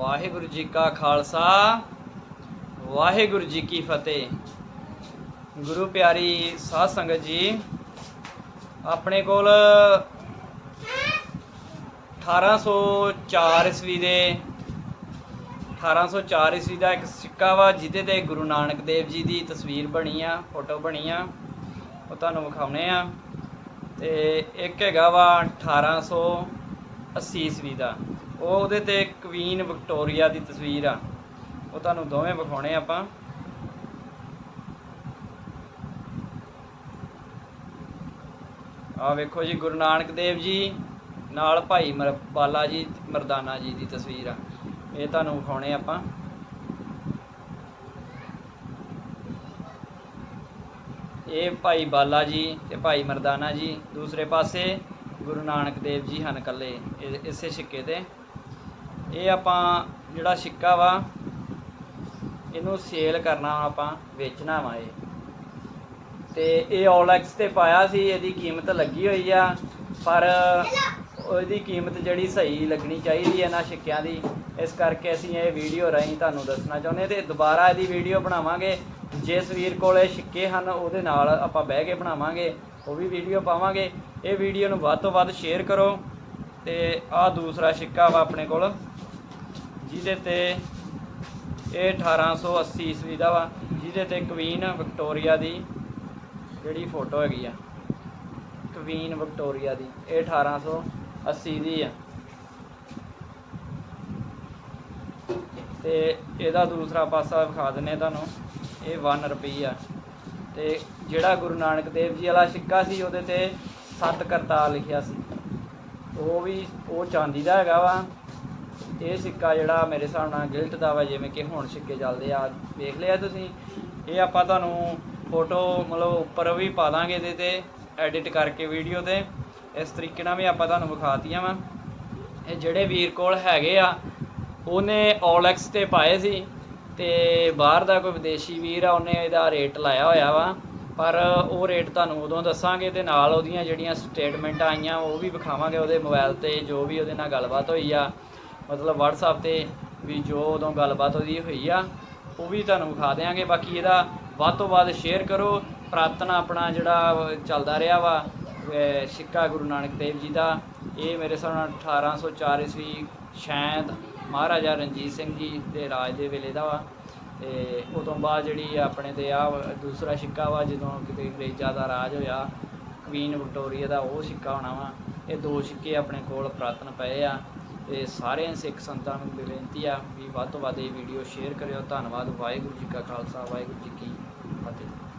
ਵਾਹਿਗੁਰੂ ਜੀ ਕਾ ਖਾਲਸਾ, ਵਾਹਿਗੁਰੂ ਜੀ ਕੀ ਫਤਿਹ। ਗੁਰੂ ਪਿਆਰੀ ਸਾਧ ਸੰਗਤ ਜੀ, ਆਪਣੇ ਕੋਲ 1804 ਈਸਵੀ ਦੇ 1804 ਈਸਵੀ ਦਾ ਇੱਕ ਸਿੱਕਾ ਵਾ, ਜਿਹਦੇ ਤੇ ਗੁਰੂ ਨਾਨਕ ਦੇਵ ਜੀ ਦੀ ਤਸਵੀਰ ਬਣੀ ਆ, ਫੋਟੋ ਬਣੀ ਆ। ਉਹ ਤੁਹਾਨੂੰ ਵਿਖਾਉਣੇ ਆ। ਤੇ ਇੱਕ ਹੈਗਾ ਵਾ 1880 ਈਸਵੀ ਦਾ। ਉਹ ਉਹਦੇ ਤੇ ਕੁਈਨ ਵਿਕਟੋਰੀਆ ਦੀ ਤਸਵੀਰ ਆ। ਉਹ ਤੁਹਾਨੂੰ ਦੋਵੇਂ ਵਿਖਾਉਣੇ ਆਪਾਂ। ਆ ਵੇਖੋ ਜੀ, ਗੁਰੂ ਨਾਨਕ ਦੇਵ ਜੀ ਨਾਲ ਭਾਈ ਮਰ- ਬਾਲਾ ਜੀ, ਮਰਦਾਨਾ ਜੀ ਦੀ ਤਸਵੀਰ ਆ। ਇਹ ਤੁਹਾਨੂੰ ਵਿਖਾਉਣੇ ਆਪਾਂ। ਇਹ ਭਾਈ ਬਾਲਾ ਜੀ ਤੇ ਭਾਈ ਮਰਦਾਨਾ ਜੀ, ਦੂਸਰੇ ਪਾਸੇ ਗੁਰੂ ਨਾਨਕ ਦੇਵ ਜੀ ਹਨ ਇਕੱਲੇ ਇਸੇ ਸਿੱਕੇ ਤੇ। ਇਹ ਆਪਾਂ ਜਿਹੜਾ ਸਿੱਕਾ ਵਾ, ਇਹਨੂੰ ਸੇਲ ਕਰਨਾ ਆਪਾਂ, ਵੇਚਣਾ ਵਾ ਇਹ। ਤੇ ਇਹ OLX ਤੇ ਪਾਇਆ ਸੀ, ਇਹਦੀ ਕੀਮਤ ਲੱਗੀ ਹੋਈ ਆ, ਪਰ ਉਹਦੀ ਕੀਮਤ ਜਿਹੜੀ ਸਹੀ ਲੱਗਣੀ ਚਾਹੀਦੀ ਹੈ ਨਾ ਸਿੱਕਿਆਂ ਦੀ। ਇਸ ਕਰਕੇ ਅਸੀਂ ਇਹ ਵੀਡੀਓ ਰਾਹੀਂ ਤੁਹਾਨੂੰ ਦੱਸਣਾ ਚਾਹੁੰਦੇ ਤੇ ਦੁਬਾਰਾ ਇਹਦੀ ਵੀਡੀਓ ਬਣਾਵਾਂਗੇ। ਜਿਸ ਵੀਰ ਕੋਲੇ ਸਿੱਕੇ ਹਨ, ਉਹਦੇ ਨਾਲ ਆਪਾਂ ਬਹਿ ਕੇ ਬਣਾਵਾਂਗੇ, ਉਹ ਵੀ ਵੀਡੀਓ ਪਾਵਾਂਗੇ। ਇਹ ਵੀਡੀਓ ਨੂੰ ਵੱਧ ਤੋਂ ਵੱਧ ਸ਼ੇਅਰ ਕਰੋ ਤੇ ਆਹ ਦੂਸਰਾ ਸਿੱਕਾ ਵਾ ਆਪਣੇ ਕੋਲ। ਜਿਹਦੇ ਤੇ ਇਹ 1880 ਈਸਵੀ ਦਾ ਵਾ, ਜਿਹਦੇ ਤੇ ਕੁਈਨ ਵਿਕਟੋਰੀਆ ਦੀ ਜਿਹੜੀ ਫੋਟੋ ਹੈਗੀ ਆ ਕੁਈਨ ਵਿਕਟੋਰੀਆ ਦੀ, ਇਹ 1880 ਦੀ ਆ। ਤੇ ਇਹਦਾ ਦੂਸਰਾ ਪਾਸਾ ਵਿਖਾ ਦਿੰਨੇ ਤੁਹਾਨੂੰ, ਇਹ 1 ਰੁਪਈ ਆ। ਤੇ ਜਿਹੜਾ ਗੁਰੂ ਨਾਨਕ ਦੇਵ ਜੀ ਵਾਲਾ ਸਿੱਕਾ ਸੀ, ਉਹਦੇ ਤੇ ਸੱਤ ਕਰਤਾਰ ਲਿਖਿਆ ਸੀ। ਉਹ ਵੀ, ਉਹ ਚਾਂਦੀ ਦਾ ਹੈਗਾ ਵਾ ਇਹ ਸਿੱਕਾ ਜਿਹੜਾ ਮੇਰੇ ਹਿਸਾਬ ਨਾਲ ਗਿਲਟ ਦਾ ਵਾ, ਜਿਵੇਂ ਕਿ ਹੁਣ ਸਿੱਕੇ ਚੱਲਦੇ ਆ, ਵੇਖ ਲਿਆ ਤੁਸੀਂ? ਇਹ ਆਪਾਂ ਤੁਹਾਨੂੰ ਫੋਟੋ ਮਤਲਬ ਉੱਪਰ ਵੀ ਪਾ ਦਾਂਗੇ ਇਹਦੇ ਤੇ ਐਡਿਟ ਕਰਕੇ ਵੀਡੀਓ ਤੇ। ਇਸ ਤਰੀਕੇ ਨਾਲ ਵੀ ਆਪਾਂ ਤੁਹਾਨੂੰ ਵਿਖਾਤੀਆਂ ਵਾ। ਇਹ ਜਿਹੜੇ ਵੀਰ ਕੋਲ ਹੈਗੇ ਆ, ਉਹਨੇ OLX ਤੇ ਪਾਏ ਸੀ ਤੇ ਬਾਹਰ ਦਾ ਕੋਈ ਵਿਦੇਸ਼ੀ ਵੀਰ ਆ, ਉਹਨੇ ਇਹਦਾ ਰੇਟ ਲਾਇਆ ਹੋਇਆ ਵਾ। ਪਰ ਉਹ ਰੇਟ ਤੁਹਾਨੂੰ ਉਦੋਂ ਦੱਸਾਂਗੇ ਤੇ ਨਾਲ ਉਹਦੀਆਂ ਜਿਹੜੀਆਂ ਸਟੇਟਮੈਂਟਾਂ ਆਈਆਂ, ਉਹ ਵੀ ਵਿਖਾਵਾਂਗੇ ਉਹਦੇ ਮੋਬਾਈਲ ਤੇ, ਜੋ ਵੀ ਉਹਦੇ ਨਾਲ ਗੱਲਬਾਤ ਹੋਈ ਆ। ਮਤਲਬ WhatsApp ਤੇ ਵੀ ਜੋ ਉਦੋਂ ਗੱਲਬਾਤ ਉਹਦੀ ਹੋਈ ਆ, ਉਹ ਵੀ ਤੁਹਾਨੂੰ ਵਿਖਾ ਦੇਵਾਂਗੇ ਬਾਕੀ ਇਹਦਾ ਵੱਧ ਤੋਂ ਵੱਧ ਸ਼ੇਅਰ ਕਰੋ। ਪ੍ਰਾਰਥਨਾ ਆਪਣਾ ਜਿਹੜਾ ਚੱਲਦਾ ਰਿਹਾ ਵਾ ਸਿੱਕਾ ਗੁਰੂ ਨਾਨਕ ਦੇਵ ਜੀ ਦਾ। ਇਹ ਮੇਰੇ ਹਿਸਾਬ ਨਾਲ 1804 ਈਸਵੀ ਸ਼ਾਇਦ ਮਹਾਰਾਜਾ ਰਣਜੀਤ ਸਿੰਘ ਜੀ ਦੇ ਰਾਜ ਦੇ ਵੇਲੇ ਦਾ ਵਾ। ਤੇ ਤੋਂ ਬਾਅਦ ਜਿਹੜੀ ਆਪਣੇ ਤੇ ਆ ਦੂਸਰਾ ਸਿੱਕਾ ਵਾ, ਜਦੋਂ ਕਿਤੇ ਅੰਗਰੇਜ਼ਾਂ ਦਾ ਰਾਜ ਹੋਇਆ ਕੁਈਨ ਵਿਕਟੋਰੀਆ ਦਾ ਉਹ ਸਿੱਕਾ ਹੋਣਾ ਵਾ। ਇਹ ਦੋ ਸਿੱਕੇ ਆਪਣੇ ਕੋਲ ਪ੍ਰਾਤਨ ਪਏ ਆ। ਤੇ ਸਾਰਿਆਂ ਸਿੱਖ ਸੰਤਾਂ ਨੂੰ ਬੇਨਤੀ ਆ ਵੀ ਵੱਧ ਤੋਂ ਵੱਧ ਇਹ ਵੀਡੀਓ ਸ਼ੇਅਰ ਕਰਿਓ। ਧੰਨਵਾਦ। ਵਾਹਿਗੁਰੂ ਜੀ ਕਾ ਖਾਲਸਾ, ਵਾਹਿਗੁਰੂ ਜੀ ਕੀ ਫਤਿਹ।